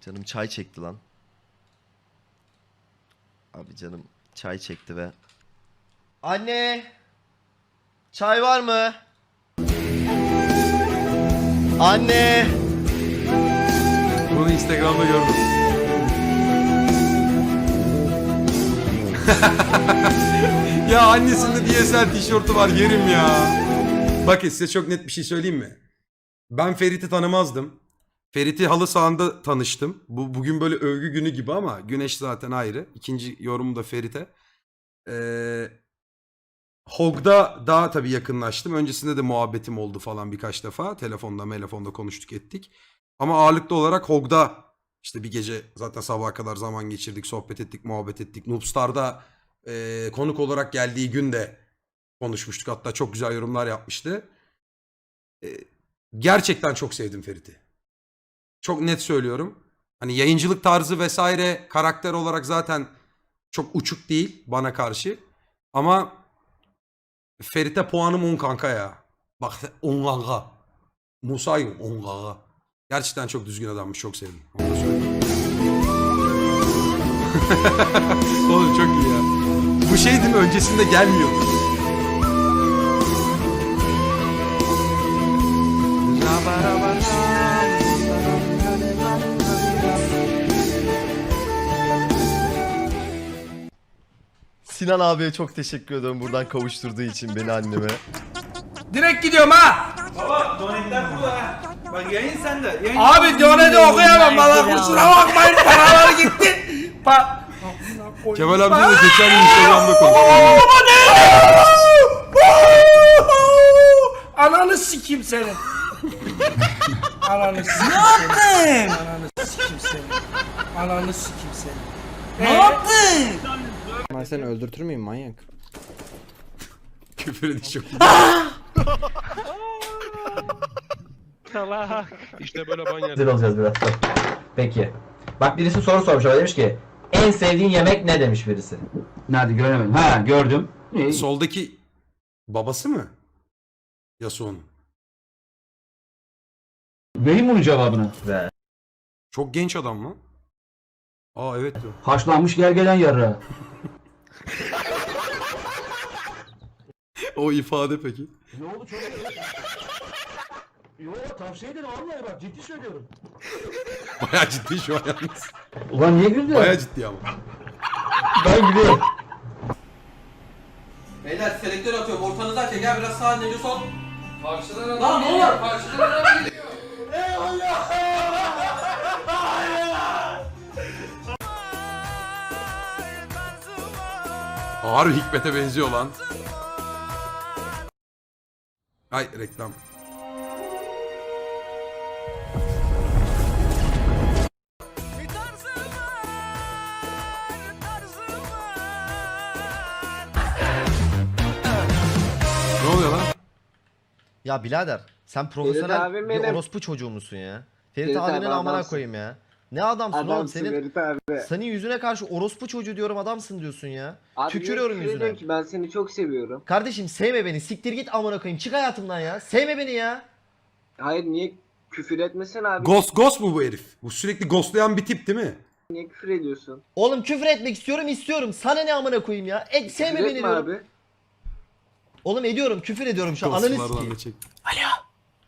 Canım çay çekti lan. Abi canım çay çekti ve. Anne. Çay var mı? Anne. Bunu Instagram'da gördüm. ya annesinde DSL tişörtü var yerim ya. Bakın size çok net bir şey söyleyeyim mi? Ben Ferit'i tanımazdım. Ferit'i halı sahanda tanıştım. Bu bugün böyle övgü günü gibi ama Güneş zaten ayrı. İkinci yorumu da Ferit'e. Ee, Hog'da daha tabii yakınlaştım. Öncesinde de muhabbetim oldu falan birkaç defa. Telefonda, telefonda konuştuk ettik. Ama ağırlıklı olarak Hog'da işte bir gece zaten sabaha kadar zaman geçirdik, sohbet ettik, muhabbet ettik. Noobstar'da e, konuk olarak geldiği gün de konuşmuştuk. Hatta çok güzel yorumlar yapmıştı. E, gerçekten çok sevdim Ferit'i. Çok net söylüyorum. Hani yayıncılık tarzı vesaire karakter olarak zaten çok uçuk değil bana karşı. Ama Ferit'e puanım 10 kanka ya. Bak 10 kanka. Musa'yım 10 kanka. Gerçekten çok düzgün adammış. Çok sevdim. Onu da söyleyeyim. Oğlum çok iyi ya. Bu şey değil mi? Öncesinde gelmiyor. Sinan abiye çok teşekkür ediyorum buradan kavuşturduğu için beni anneme. Direkt gidiyorum ha. Baba donetler burada ha. Bak yayın sende. Yayın Abi doneti okuyamam bana kusura bakmayın paralar gitti. Pa Kemal amca da geçen gün Instagram'da konuştu. Ananı sikeyim senin. Ananı sikeyim. Ne yaptın? Ananı sikeyim senin. Ananı sikeyim senin. Ne yaptın? Ben seni öldürtür müyüm manyak? Küfür ediş çok iyi. İşte böyle banyer. Hazır olacağız biraz. Peki. Bak birisi soru sormuş ama demiş ki en sevdiğin yemek ne demiş birisi. Nerede göremedim. Ha gördüm. Ne? Soldaki babası mı? Yasuo'nun. Vereyim bunun cevabını. Ve Çok genç adam lan. Aa evet diyor. Haşlanmış gergelen yarrağı. O ifade peki. Ne oldu çok Yo tavsiye ederim vallahi bak ciddi söylüyorum. Baya ciddi şu an yalnız. Ulan niye güldün? Baya ciddi ama. Ben gülüyorum. Beyler selektör atıyorum ortanıza çek gel biraz sağa önce sol. Karşıdan Lan ne olur? Karşıdan adam geliyor. Ağır Hikmet'e benziyor lan. Ay reklam. Ne oluyor lan? Ya birader sen profesyonel abim bir benim. orospu çocuğu musun ya? Ferit, Ferit abinin abi amına koyayım ya. Ne adamsın oğlum Adamsın senin Ferit abi. senin yüzüne karşı orospu çocuğu diyorum adamsın diyorsun ya. Abi Tükürüyorum niye yüzüne. ki ben seni çok seviyorum. Kardeşim sevme beni siktir git amına koyayım çık hayatımdan ya. Sevme beni ya. Hayır niye küfür etmesen abi? Ghost Ghost mu bu herif? Bu sürekli ghostlayan bir tip değil mi? Niye küfür ediyorsun? Oğlum küfür etmek istiyorum istiyorum. Sana ne amına koyayım ya. E, sevme küfür beni etme diyorum. abi. Oğlum ediyorum küfür ediyorum şu an ananı Ghostlardan sikeyim. çek.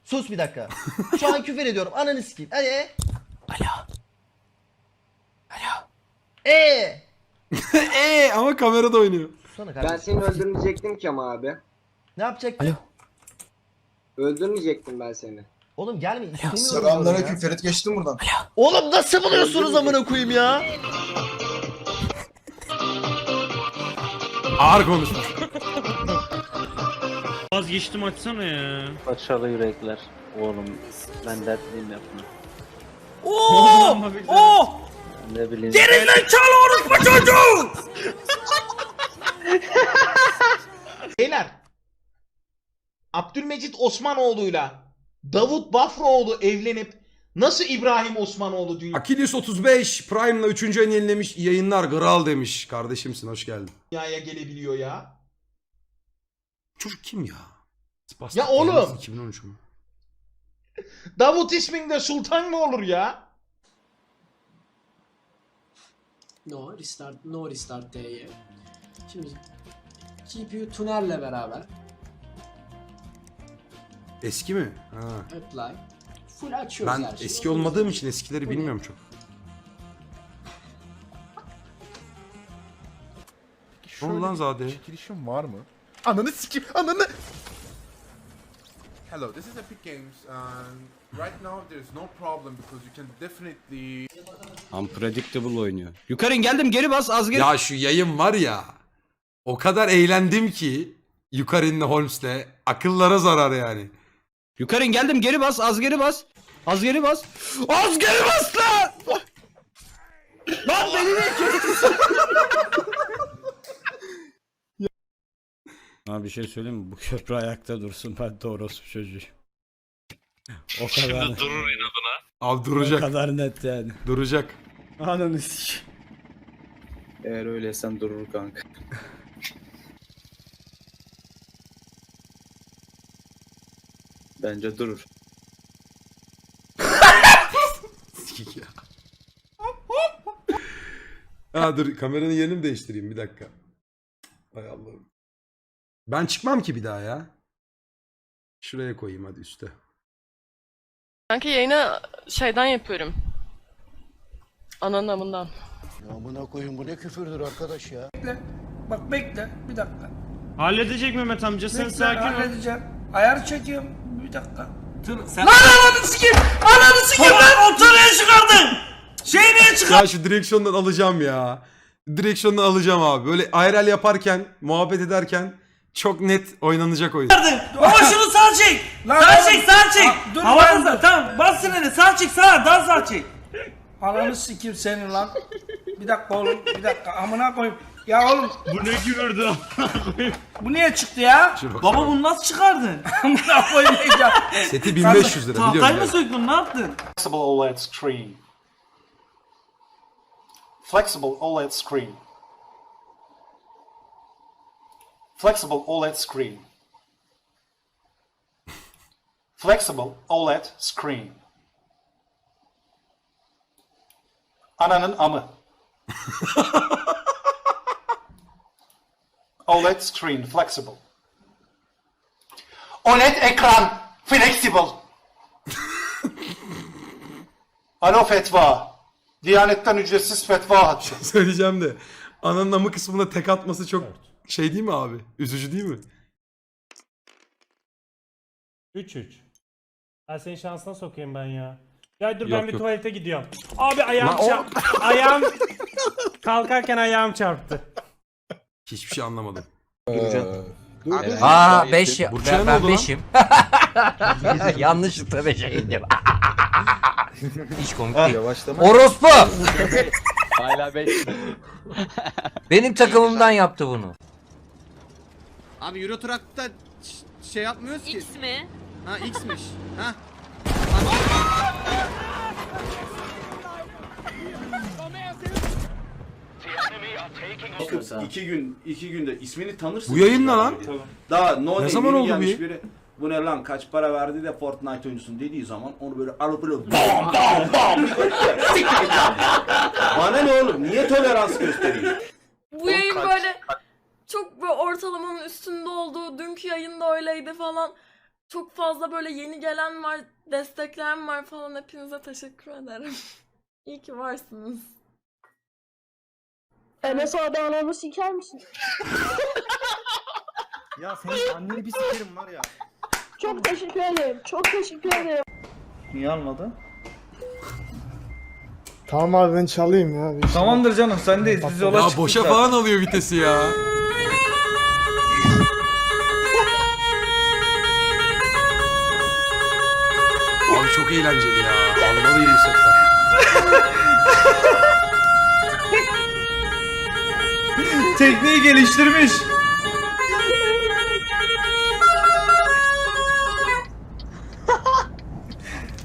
Sus bir dakika. Şu an küfür ediyorum ananı sikeyim. Hadi. Alo. Alo. Eee. Eee ama kamerada oynuyor. Susana Ben seni öldürmeyecektim ki ama abi. Ne yapacaktın? Öldürmeyecektim ben seni. Oğlum gelme istemiyorum. Selamünaleyküm ya. Ferit geçtim buradan. Oğlum nasıl buluyorsunuz amına koyayım ya? Ağır konuşmuş. Vazgeçtim açsana ya. Paçalı yürekler. Oğlum ben dertliyim yapma. Oo! Oo! Ne bileyim. Gerizekalı orospu çocuğu! Beyler. Abdülmecit Osmanoğlu'yla Davut Bafraoğlu evlenip nasıl İbrahim Osmanoğlu Akilius 35 Prime'la 3. ayını yenilemiş yayınlar kral demiş. Kardeşimsin hoş geldin. dünyaya gelebiliyor ya? Çocuk kim ya? Spastik Ya oğlum! Yalnız 2013 mü? Davut isminde sultan mı olur ya? No restart, no restart T'ye. Şimdi GPU tunerle beraber Eski mi? Ha. apply. Full açıyoruz Ben her şeyi. eski olmadığım için eskileri bilmiyorum çok. Oldu lan Zade? Çekilişim var mı? Ananı sikim ananı. Hello, this is Epic Games and right now there's no problem because you can definitely Unpredictable oynuyor. Yukarı geldim geri bas az geri. Ya şu yayın var ya. O kadar eğlendim ki Yukarı'nın Holmes'le akıllara zarar yani. Yukarı geldim geri bas az geri bas. Az geri bas. Az geri bas lan. Lan beni niye kestin? Abi bir şey söyleyeyim mi? Bu köprü ayakta dursun ben de orospu çocuğu. O kadar. durur inadına. Abi O duracak. kadar net yani. Duracak. Ananı sik. Eğer öyleysen durur kanka. Bence durur. Sikik ya. ha dur kameranın yerini mi değiştireyim bir dakika. Hay Allah'ım. Ben çıkmam ki bir daha ya. Şuraya koyayım hadi üste. Kanka yayını şeyden yapıyorum. Ananın amından. Amına koyun bu ne küfürdür arkadaş ya. Bak bekle bir dakika. Halledecek Mehmet amca sen Bekle halledeceğim. Ayar çekiyorum bir dakika. Sen... Lan ananı sikeyim! Ananı sikeyim lan! Ortaya çıkardın! Şey niye çıkardın? Ya şu direksiyondan alacağım ya. Direksiyondan alacağım abi. Böyle IRL yaparken, muhabbet ederken çok net oynanacak oyun. Ama şunu sağ çek. Sağ çek sağ çek. Havanızda tamam bas seni sağ çek sağ daha sağ çek. Ananı sikeyim senin lan. Bir dakika oğlum bir dakika amına koyayım. Ya oğlum Bu ne gürürdü bu niye çıktı ya? Şuna Baba bunu nasıl çıkardın? Amına koyayım ya. Seti 1500 lira Tahtayı biliyorum. mı ya. söktün ne yaptın? Flexible OLED screen. Flexible OLED screen. Flexible OLED screen. Flexible OLED screen. Ananın amı. OLED screen flexible. OLED ekran flexible. Alo fetva. Diyanetten ücretsiz fetva hattı. Söyleyeceğim de. Ananın amı kısmına tek atması çok şey değil mi abi? Üzücü değil mi? 3-3. Ben senin şansına sokayım ben ya. Ya dur Yok, ben bir yok. tuvalete gidiyorum. Abi ayağım Lan o- çarptı. ayağım kalkarken ayağım çarptı. Hiçbir şey anlamadım. Aa 5 Burçaya ne oldu lan? Yanlışlıkla 5'e indim. Hiç komik değil. Orospu! Hala 5. Benim takımımdan yaptı bunu. Abi Euro Truck'ta şey yapmıyoruz ki. X mi? Ha X'miş. Ha. İki gün, iki günde ismini tanırsın. Bu yayın ne lan? Daha no Ne zaman oldu bu biri. Bu ne lan kaç para verdi de Fortnite oyuncusun dediği zaman onu böyle alıp böyle bam bam bam. Bana ne oğlum niye tolerans göstereyim? Öyleydi falan. Çok fazla böyle yeni gelen var, destekleyen var falan. Hepinize teşekkür ederim. İyi ki varsınız. Enes abi anamı siker misin? Ya senin anneni bir sikerim var ya. Çok teşekkür ederim. Çok teşekkür ederim. Niye almadı? Tamam abi ben çalayım ya. Bir Tamamdır canım sendeyiz biz yola Ya çıktık boşa zaten. falan alıyor vitesi ya. eğlenceli ya. Almalıyım bu sefer. Tekniği geliştirmiş.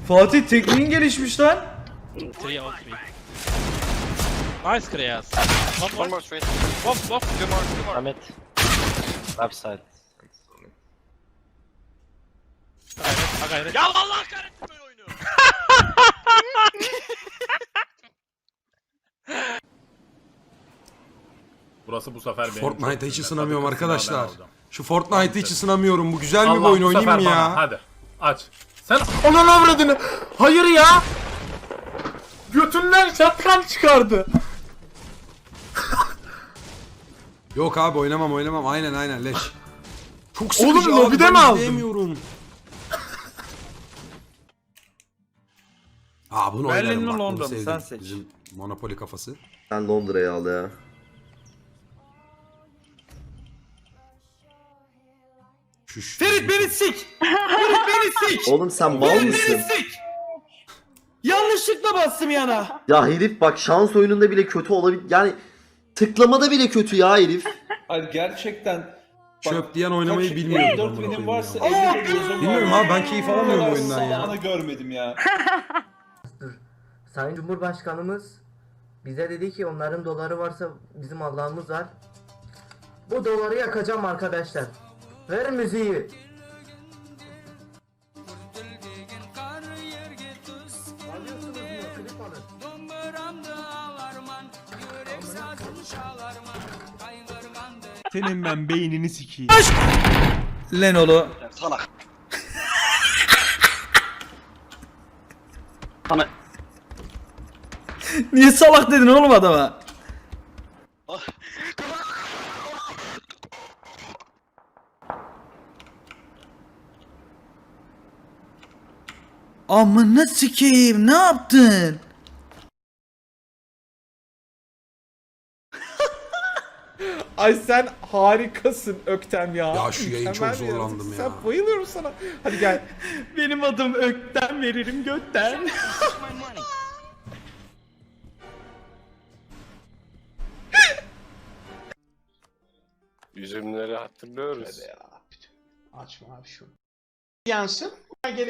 Fatih tekniğin gelişmiş lan. Nice Kriyas. One more straight. Wop wop. Two more, two more. Ahmet. Left side. Ya Allah kahretsin olası bu sefer benim. Fortnite'a hiç ısınamıyorum arkadaşlar. Şu Fortnite'a hiç ısınamıyorum. Bu güzel bir Allah oyun bu oynayayım mı bana, ya? Hadi aç. Sen onun avradını. Hayır ya. Götünden şatkan çıkardı. Yok abi oynamam oynamam. Aynen aynen leş. Çok Oğlum, sıkıcı abi. lobide mi aldın? Aa bunu Berlin oynarım mi, bak. mı? sevdim. Sen seç. Bizim Monopoly kafası. Sen Londra'yı al ya. Şuş. Ferit beni sik. Ferit beni sik. Oğlum sen mal Ferit mısın? beni sik. Yanlışlıkla bastım yana. Ya herif bak şans oyununda bile kötü olabilir. Yani tıklamada bile kötü ya herif. Hayır gerçekten Çöp diyen oynamayı bilmiyorum. 4 amına binim koyayım varsa ya. 50 de gözüm Bilmiyorum abi ben keyif alamıyorum bu oyundan ya. Salağını görmedim ya. Sayın Cumhurbaşkanımız bize dedi ki onların doları varsa bizim Allah'ımız var. Bu doları yakacağım arkadaşlar. Ver müziği. Senin ben beynini sikeyim. Lenolu. Salak. Niye salak dedin oğlum adama? Amına sikeyim ne yaptın? Ay sen harikasın Öktem ya. Ya şu yayın çok Mükemmel bir zorlandım yaratıksın. ya. Sen bayılıyorum sana. Hadi gel. Benim adım Ökten veririm götten. Üzümleri hatırlıyoruz. Hadi ya. Açma abi şunu. Yansın. Gelelim